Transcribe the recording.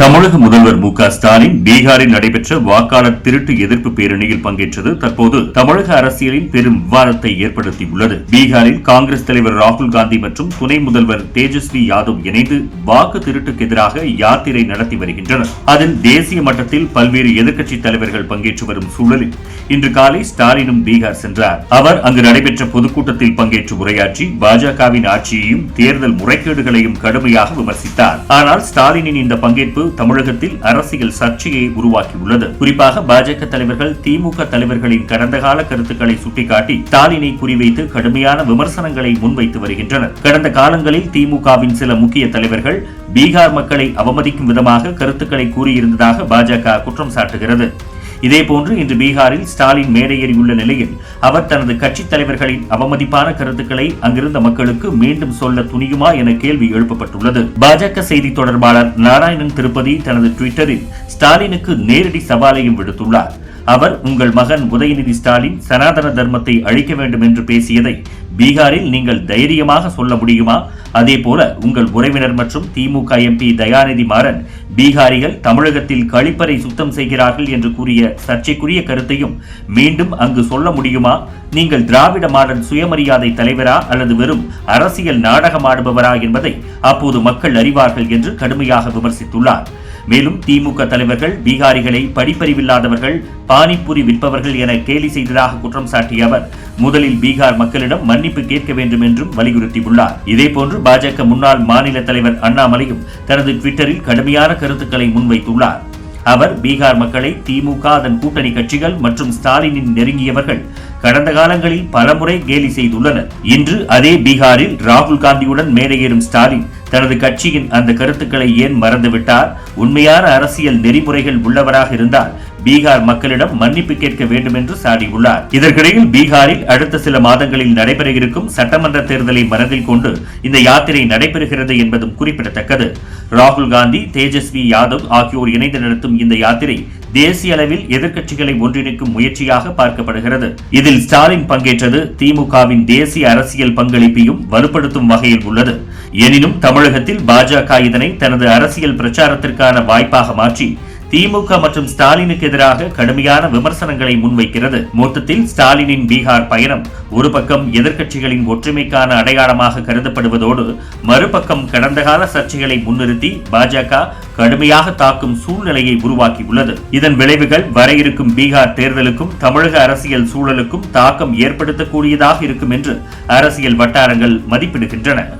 தமிழக முதல்வர் மு ஸ்டாலின் பீகாரில் நடைபெற்ற வாக்காளர் திருட்டு எதிர்ப்பு பேரணியில் பங்கேற்றது தற்போது தமிழக அரசியலின் பெரும் விவாதத்தை ஏற்படுத்தியுள்ளது. பீகாரில் காங்கிரஸ் தலைவர் ராகுல் காந்தி மற்றும் துணை முதல்வர் தேஜஸ்வி யாதவ் இணைந்து வாக்கு திருட்டுக்கு எதிராக யாத்திரை நடத்தி வருகின்றனர். அதில் தேசிய மட்டத்தில் பல்வேறு எதிர்க்கட்சி தலைவர்கள் பங்கேற்று வரும் சூழலில் இன்று காலை ஸ்டாலினும் பீகார் சென்றார். அவர் அங்கு நடைபெற்ற பொதுக்கூட்டத்தில் பங்கேற்று உரையாற்றி பாஜகவின் ஆட்சியையும் தேர்தல் முறைகேடுகளையும் கடுமையாக விமர்சித்தார். ஆனால் ஸ்டாலினின் இந்த பங்கேற்பு தமிழகத்தில் அரசியல் சர்ச்சையை உருவாக்கியுள்ளது. குறிப்பாக பாஜக தலைவர்கள் திமுக தலைவர்களின் கடந்த கால கருத்துக்களை சுட்டிக்காட்டி ஸ்டாலினை குறிவைத்து கடுமையான விமர்சனங்களை முன்வைத்து வருகின்றனர். கடந்த காலங்களில் திமுகவின் சில முக்கிய தலைவர்கள் பீகார் மக்களை அவமதிக்கும் விதமாக கருத்துக்களை கூறியிருந்ததாக பாஜக குற்றம் சாட்டுகிறது. இதேபோன்று இன்று பீகாரில் ஸ்டாலின் மேடையேறியுள்ள நிலையில் அவர் தனது கட்சித் தலைவர்களின் அவமதிப்பான கருத்துக்களை அங்கிருந்த மக்களுக்கு மீண்டும் சொல்ல துணியுமா என கேள்வி எழுப்பப்பட்டுள்ளது. பாஜக செய்தி தொடர்பாளர் நாராயணன் திருப்பதி தனது ட்விட்டரில் ஸ்டாலினுக்கு நேரடி சவாலையும் விடுத்துள்ளார். அவர் உங்கள் மகன் உதயநிதி ஸ்டாலின் சனாதன தர்மத்தை அழிக்க வேண்டும் என்று பேசியதை பீகாரில் நீங்கள் தைரியமாக சொல்ல முடியுமா? அதே போல உங்கள் உறவினர் மற்றும் திமுக எம்பி தயாநிதி மாறன் பீகாரிகள் தமிழகத்தில் கழிப்பறை சுத்தம் செய்கிறார்கள் என்று கூறிய சர்ச்சைக்குரிய கருத்தையும் மீண்டும் அங்கு சொல்ல முடியுமா? நீங்கள் திராவிட மாடல் சுயமரியாதை தலைவரா அல்லது வெறும் அரசியல் நாடகமாடுபவரா என்பதை அப்போது மக்கள் அறிவார்கள் என்று கடுமையாக விமர்சித்துள்ளார். மேலும் திமுக தலைவர்கள் பீகாரிகளை படிப்பறிவில்லாதவர்கள் பானிபூரி விற்பவர்கள் என கேலி செய்ததாக குற்றம் சாட்டிய அவர் முதலில் பீகார் மக்களிடம் மன்னிப்பு கேட்க வேண்டும் என்றும் வலியுறுத்தியுள்ளார். இதேபோன்று பாஜக முன்னாள் மாநில தலைவர் அண்ணாமலையும் தனது ட்விட்டரில் கடுமையான கருத்துக்களை முன்வைத்துள்ளார். அவர் பீகார் மக்களை திமுக அதன் கூட்டணி கட்சிகள் மற்றும் ஸ்டாலினின் நெருங்கியவர்கள் கடந்த காலங்களில் பலமுறை கேலி செய்துள்ளனர். இன்று அதே பீகாரில் ராகுல் காந்தியுடன் மேடையேறும் ஸ்டாலின் தனது கட்சியின் அந்த கருத்துக்களை ஏன் மறந்துவிட்டார்? உண்மையான அரசியல் நெறிமுறைகள் உள்ளவராக இருந்தால் பீகார் மக்களிடம் மன்னிப்பு கேட்க வேண்டும் என்று சாடியுள்ளார் இதற்கிடையில் பீகாரில் அடுத்த சில மாதங்களில் நடைபெற இருக்கும் சட்டமன்ற தேர்தலை மனதில் கொண்டு இந்த யாத்திரை நடைபெறுகிறது என்பதும் குறிப்பிடத்தக்கது. ராகுல் காந்தி தேஜஸ்வி யாதவ் ஆகியோர் இணைந்து நடத்தும் இந்த யாத்திரை தேசிய அளவில் எதிர்க்கட்சிகளை ஒன்றிணைக்கும் முயற்சியாக பார்க்கப்படுகிறது. இதில் ஸ்டாலின் பங்கேற்றது திமுகவின் தேசிய அரசியல் பங்களிப்பையும் வலுப்படுத்தும் வகையில் உள்ளது. எனினும் தமிழகத்தில் பாஜக இதனை தனது அரசியல் பிரச்சாரத்திற்கான வாய்ப்பாக மாற்றி திமுக மற்றும் ஸ்டாலினுக்கு எதிராக கடுமையான விமர்சனங்களை முன்வைக்கிறது. மொத்தத்தில் ஸ்டாலினின் பீகார் பயணம் ஒரு பக்கம் எதிர்க்கட்சிகளின் ஒற்றுமைக்கான அடையாளமாக கருதப்படுவதோடு மறுபக்கம் கடந்த கால சர்ச்சைகளை முன்னிறுத்தி பாஜக கடுமையாக தாக்கும் சூழ்நிலையை உருவாக்கியுள்ளது. இதன் விளைவுகள் வர இருக்கும் பீகார் தேர்தலுக்கும் தமிழக அரசியல் சூழலுக்கும் தாக்கம் ஏற்படுத்தக்கூடியதாக இருக்கும் என்று அரசியல் வட்டாரங்கள் மதிப்பிடுகின்றன.